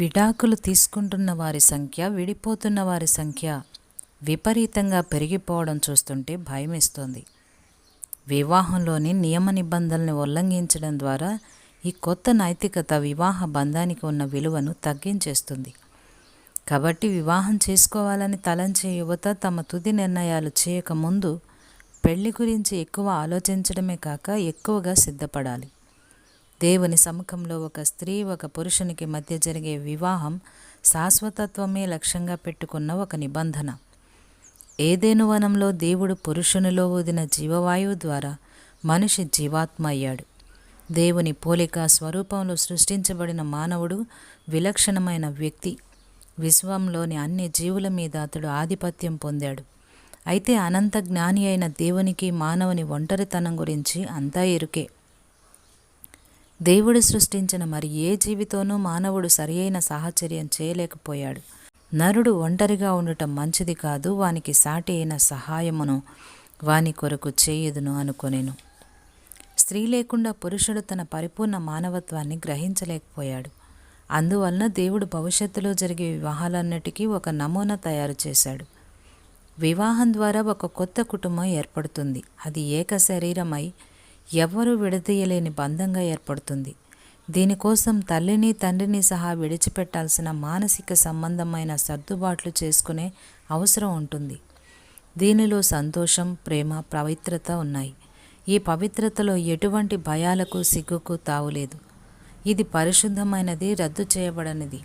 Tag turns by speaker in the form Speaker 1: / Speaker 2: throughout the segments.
Speaker 1: విడాకులు తీసుకుంటున్న వారి సంఖ్య విడిపోతున్న వారి సంఖ్య విపరీతంగా పెరిగిపోవడం చూస్తుంటే భయమేస్తోంది. వివాహంలోని నియమ నిబంధనల్ని ఉల్లంఘించడం ద్వారా ఈ కొత్త నైతికత వివాహ బంధానికి ఉన్న విలువను తగ్గించేస్తుంది. కాబట్టి వివాహం చేసుకోవాలని తలంచే యువత తమ తుది నిర్ణయాలు చేయకముందు పెళ్ళి గురించి ఎక్కువ ఆలోచించడమే కాక ఎక్కువగా సిద్ధపడాలి. దేవుని సముఖంలో ఒక స్త్రీ ఒక పురుషునికి మధ్య జరిగే వివాహం శాశ్వతత్వమే లక్ష్యంగా పెట్టుకున్న ఒక నిబంధన. ఏదేను వనంలో దేవుడు పురుషునిలో ఊదిన జీవవాయువు ద్వారా మనిషి జీవాత్మ అయ్యాడు. దేవుని పోలిక స్వరూపంలో సృష్టించబడిన మానవుడు విలక్షణమైన వ్యక్తి. విశ్వంలోని అన్ని జీవుల మీద అతడు ఆధిపత్యం పొందాడు. అయితే అనంత జ్ఞాని అయిన దేవునికి మానవుని ఒంటరితనం గురించి అంతా ఎరుకే. దేవుడు సృష్టించిన మరి ఏ జీవితోనూ మానవుడు సరియైన సాహచర్యం చేయలేకపోయాడు. నరుడు ఒంటరిగా ఉండటం మంచిది కాదు వానికి సాటి అయిన సహాయమును వాని కొరకు చేయుదును అనుకొనేను. స్త్రీ లేకుండా పురుషుడు తన పరిపూర్ణ మానవత్వాన్ని గ్రహించలేకపోయాడు. అందువలన దేవుడు భవిష్యత్తులో జరిగే వివాహాలన్నిటికీ ఒక నమూనా తయారు చేశాడు. వివాహం ద్వారా ఒక కొత్త కుటుంబం ఏర్పడుతుంది. అది ఏక శరీరమై ఎవ్వరూ విడదీయలేని బంధంగా ఏర్పడుతుంది. దీనికోసం తల్లిని తండ్రిని సహా విడిచిపెట్టాల్సిన మానసిక సంబంధమైన సర్దుబాట్లు చేసుకునే అవసరం ఉంటుంది. దీనిలో సంతోషం ప్రేమ పవిత్రత ఉన్నాయి. ఈ పవిత్రతలో ఎటువంటి భయాలకు సిగ్గుకు తావులేదు ఇది పరిశుద్ధమైనది రద్దు చేయబడనిది.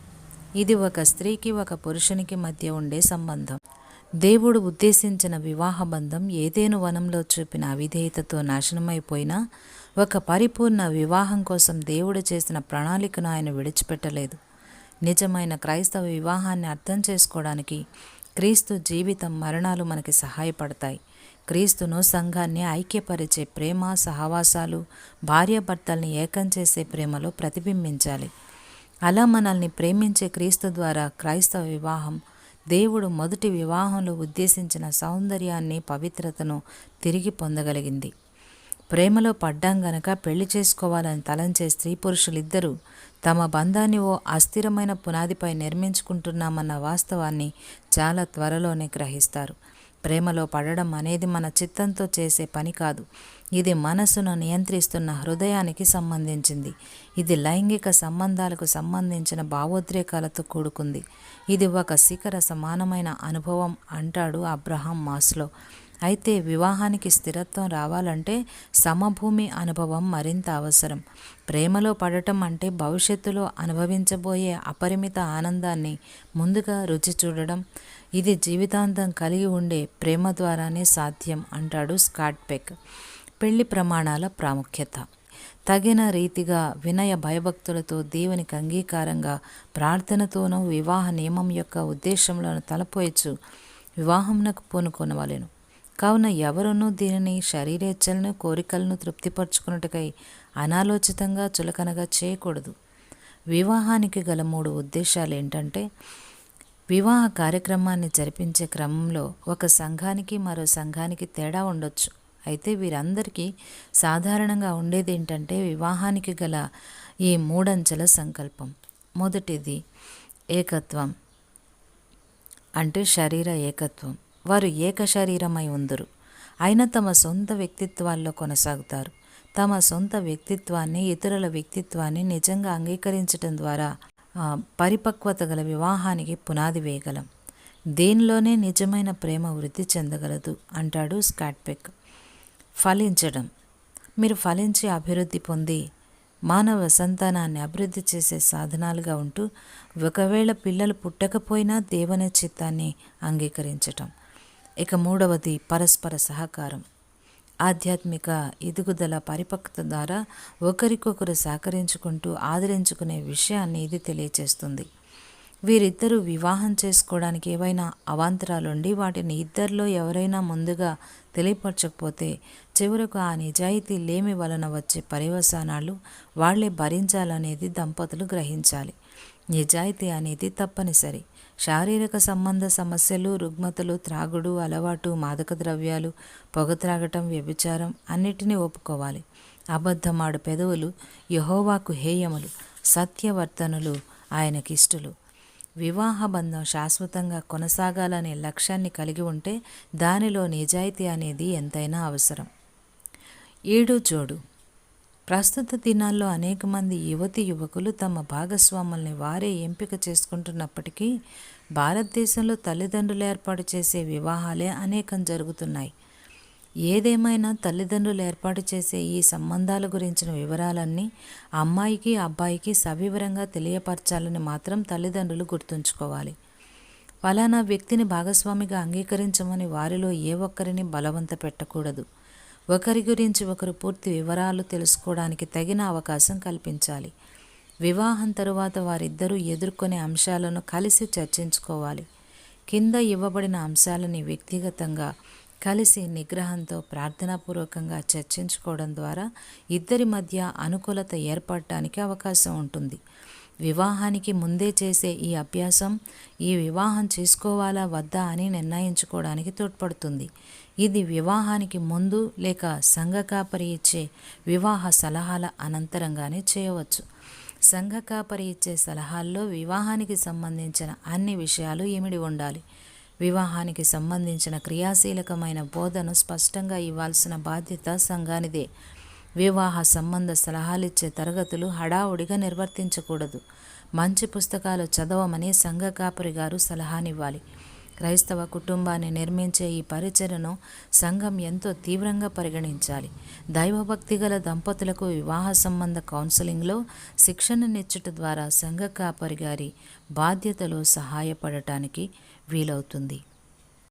Speaker 1: ఇది ఒక స్త్రీకి ఒక పురుషునికి మధ్య ఉండే సంబంధం. దేవుడు ఉద్దేశించిన వివాహ బంధం ఏదేను వనంలో చూపిన అవిధేయతతో నాశనమైపోయినా ఒక పరిపూర్ణ వివాహం కోసం దేవుడు చేసిన ప్రణాళికను ఆయన విడిచిపెట్టలేదు. నిజమైన క్రైస్తవ వివాహాన్ని అర్థం చేసుకోవడానికి క్రీస్తు జీవితం మరణాలు మనకి సహాయపడతాయి. క్రీస్తును సంఘాన్ని ఐక్యపరిచే ప్రేమ సహవాసాలు భార్యాభర్తల్ని ఏకం చేసే ప్రేమలో ప్రతిబింబించాలి. అలా మనల్ని ప్రేమించే క్రీస్తు ద్వారా క్రైస్తవ వివాహం దేవుడు మొదటి వివాహంలో ఉద్దేశించిన సౌందర్యాన్ని పవిత్రతను తిరిగి పొందగలిగింది. ప్రేమలో పడ్డాం గనక పెళ్ళి చేసుకోవాలని తలంచే స్త్రీ పురుషులిద్దరూ తమ బంధాన్ని ఓ అస్థిరమైన పునాదిపై నిర్మించుకుంటున్నామన్న వాస్తవాన్ని చాలా త్వరలోనే గ్రహిస్తారు. ప్రేమలో పడడం అనేది మన చిత్తంతో చేసే పని కాదు. ఇది మనసును నియంత్రిస్తున్న హృదయానికి సంబంధించింది. ఇది లైంగిక సంబంధాలకు సంబంధించిన భావోద్రేకాలతో కూడుకుంది. ఇది ఒక శిఖర సమానమైన అనుభవం అంటాడు అబ్రహాం మాస్లో. అయితే వివాహానికి స్థిరత్వం రావాలంటే సమభూమి అనుభవం మరింత అవసరం. ప్రేమలో పడటం అంటే భవిష్యత్తులో అనుభవించబోయే అపరిమిత ఆనందాన్ని ముందుగా రుచి చూడడం. ఇది జీవితాంతం కలిగి ఉండే ప్రేమ ద్వారానే సాధ్యం అంటాడు స్కాట్ పెక్ పెళ్ళి ప్రమాణాల ప్రాముఖ్యత. తగిన రీతిగా వినయ భయభక్తులతో దేవునికి అంగీకారంగా ప్రార్థనతోనూ వివాహ నియమం యొక్క ఉద్దేశంలో తలపోయచ్చు. వివాహంనకు పూనుకొనవలెను. కావున ఎవరునూ దీనిని శరీరేచ్ఛలను కోరికలను తృప్తిపరచుకున్నట్టుకై అనాలోచితంగా చులకనగా చేయకూడదు. వివాహానికి గల మూడు ఉద్దేశాలు ఏంటంటే వివాహ కార్యక్రమాన్ని జరిపించే క్రమంలో ఒక సంఘానికి మరో సంఘానికి తేడా ఉండొచ్చు. అయితే వీరందరికీ సాధారణంగా ఉండేది ఏంటంటే వివాహానికి గల ఈ మూడంచెల సంకల్పం. మొదటిది ఏకత్వం అంటే శరీర ఏకత్వం. వారు ఏక శరీరమై ఉందరు. అయినా తమ సొంత వ్యక్తిత్వాల్లో కొనసాగుతారు. తమ సొంత వ్యక్తిత్వాన్ని ఇతరుల వ్యక్తిత్వాన్ని నిజంగా అంగీకరించడం ద్వారా పరిపక్వత గల వివాహానికి పునాది వేయగలం. దేనిలోనే నిజమైన ప్రేమ వృద్ధి చెందగలదు అంటాడు స్కాట్పెక్ ఫలించడం. మీరు ఫలించి అభివృద్ధి పొంది మానవ సంతానాన్ని అభివృద్ధి చేసే సాధనాలుగా ఉంటూ ఒకవేళ పిల్లలు పుట్టకపోయినా దేవుని చిత్తాన్ని అంగీకరించటం. ఇక మూడవది పరస్పర సహకారం. ఆధ్యాత్మిక ఎదుగుదల పరిపక్వత ద్వారా ఒకరికొకరు సహకరించుకుంటూ ఆదరించుకునే విషయాన్ని ఇది తెలియచేస్తుంది. వీరిద్దరూ వివాహం చేసుకోవడానికి ఏవైనా అవాంతరాలుండి వాటిని ఇద్దరిలో ఎవరైనా ముందుగా తెలియపరచకపోతే చివరకు ఆ నిజాయితీ లేమి వలన వచ్చే పర్యవసానాలు వాళ్ళే భరించాలనేది దంపతులు గ్రహించాలి. నిజాయితీ అనేది తప్పనిసరి. శారీరక సంబంధ సమస్యలు రుగ్మతలు త్రాగుడు అలవాటు మాదక ద్రవ్యాలు పొగ త్రాగటం వ్యభిచారం అన్నిటినీ ఒప్పుకోవాలి. అబద్ధమాడు పెదవులు యహోవాకు హేయములు సత్యవర్తనులు ఆయనకిష్టులు. వివాహ బంధం శాశ్వతంగా కొనసాగాలనే లక్ష్యాన్ని కలిగి ఉంటే దానిలో నిజాయితీ అనేది ఎంతైనా అవసరం. ఏడు జోడు ప్రస్తుత దినాల్లో అనేక మంది యువతి యువకులు తమ భాగస్వాముల్ని వారే ఎంపిక చేసుకుంటున్నప్పటికీ భారతదేశంలో తల్లిదండ్రులు ఏర్పాటు చేసే వివాహాలే అనేకం జరుగుతున్నాయి. ఏదేమైనా తల్లిదండ్రులు ఏర్పాటు చేసే ఈ సంబంధాల గురించిన వివరాలన్నీ అమ్మాయికి అబ్బాయికి సవివరంగా తెలియపరచాలని మాత్రం తల్లిదండ్రులు గుర్తుంచుకోవాలి. ఫలానా వ్యక్తిని భాగస్వామిగా అంగీకరించమని వారిలో ఏ ఒక్కరిని బలవంత పెట్టకూడదు. ఒకరి గురించి ఒకరు పూర్తి వివరాలు తెలుసుకోవడానికి తగిన అవకాశం కల్పించాలి. వివాహం తరువాత వారిద్దరూ ఎదుర్కొనే అంశాలను కలిసి చర్చించుకోవాలి. కింద ఇవ్వబడిన అంశాలని వ్యక్తిగతంగా కలిసి నిగ్రహంతో ప్రార్థనాపూర్వకంగా చర్చించుకోవడం ద్వారా ఇద్దరి మధ్య అనుకూలత ఏర్పడటానికి అవకాశం ఉంటుంది. వివాహానికి ముందే చేసే ఈ అభ్యాసం ఈ వివాహం చేసుకోవాలా వద్దా అని నిర్ణయించుకోవడానికి తోడ్పడుతుంది. ఇది వివాహానికి ముందు లేక సంఘకాపరి ఇచ్చే వివాహ సలహాల అనంతరంగానే చేయవచ్చు. సంఘకాపరి ఇచ్చే సలహాల్లో వివాహానికి సంబంధించిన అన్ని విషయాలు ఇమిడి ఉండాలి. వివాహానికి సంబంధించిన క్రియాశీలకమైన బోధను స్పష్టంగా ఇవ్వాల్సిన బాధ్యత సంఘానిదే. వివాహ సంబంధ సలహాలిచ్చే తరగతులు హడావుడిగా నిర్వర్తించకూడదు. మంచి పుస్తకాలు చదవమని సంఘ కాపరి గారు సలహానివ్వాలి. క్రైస్తవ కుటుంబాన్ని నిర్మించే ఈ పరిచయను సంఘం ఎంతో తీవ్రంగా పరిగణించాలి. దైవభక్తి గల దంపతులకు వివాహ సంబంధ కౌన్సిలింగ్లో శిక్షణనిచ్చుట ద్వారా సంఘ కాపరి గారి బాధ్యతలో సహాయపడటానికి వీలవుతుంది.